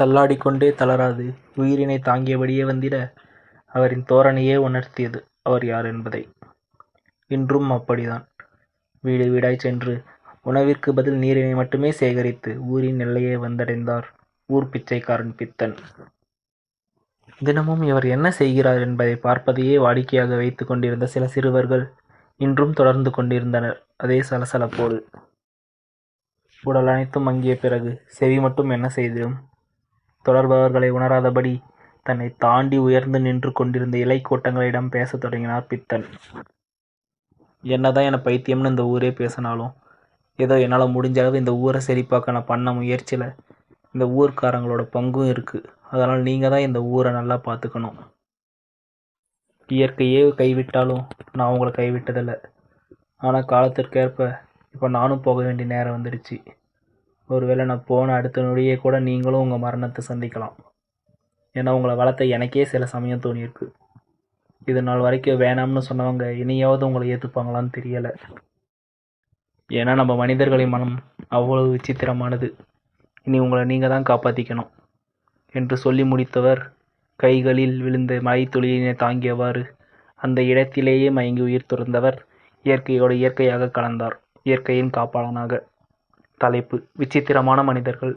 தள்ளாடிக்கொண்டே தளராது உயிரினைத் தாங்கியபடியே வந்திட அவரின் தோரணையே உணர்த்தியது அவர் யார் என்பதை. இன்றும் அப்படித்தான். வீடு வீடாய்ச் சென்று உணவிற்கு பதில் நீரினை மட்டுமே சேகரித்து ஊரின் எல்லையை வந்தடைந்தார் ஊர்ப் பிச்சைக்காரன் பித்தன். தினமும் இவர் என்ன செய்கிறார் என்பதைப் பார்ப்பதையே வாடிக்கையாக வைத்துக் கொண்டிருந்த சில சிறுவர்கள் இன்றும் தொடர்ந்து கொண்டிருந்தனர் அதே சலசலப்போடு. உடல் அனைத்தும் மங்கிய பிறகு செவி மட்டும் என்ன செய்திடும்? தொடர்பவர்களை உணராதபடி தன்னைத் தாண்டி உயர்ந்து நின்று கொண்டிருந்த இலைக் கூட்டங்களிடம் பேசத் தொடங்கினார் பித்தன். என்னதான் என பைத்தியம்னு இந்த ஊரே பேசினாலும் ஏதோ என்னால முடிஞ்ச அளவு இந்த ஊரை செழிப்பாக்க நான் பண்ண முயற்சியில் இந்த ஊர்க்காரங்களோட பங்கும் இருக்கு. அதனால நீங்கள் தான் இந்த ஊரை நல்லா பாத்துக்கணும். இயற்கையே கைவிட்டாலும் நான் உங்களை கைவிட்டதில்ல. ஆனா காலத்திற்கேற்ப இப்ப நானும் போக வேண்டிய நேரம் வந்துடுச்சு. ஒருவேளை நான் போன அடுத்த நொடியே கூட நீங்களும் உங்கள் மரணத்தை சந்திக்கலாம். ஏன்னா உங்களை வளர்த்த எனக்கே சில சமயம் தோணியிருக்கு. இது நாள் வரைக்கும் வேணாம்னு சொன்னவங்க இனியாவது உங்களை ஏற்றுப்பாங்களான்னு தெரியலை ஏன்னா நம்ம மனிதர்களின் மனம் அவ்வளவு விசித்திரமானது. இனி உங்களை நீங்கள் தான் காப்பாற்றிக்கணும் என்று சொல்லி முடித்தவர் கைகளில் விழுந்த மழைத்துளியினை தாங்கியவாறு அந்த இடத்திலேயே மயங்கி உயிர் துறந்தவர் இயற்கையோடு இயற்கையாக கலந்தார். இயற்கையின் காப்பாளனாக. தலைப்பு. விசித்திரமான மனிதர்கள்.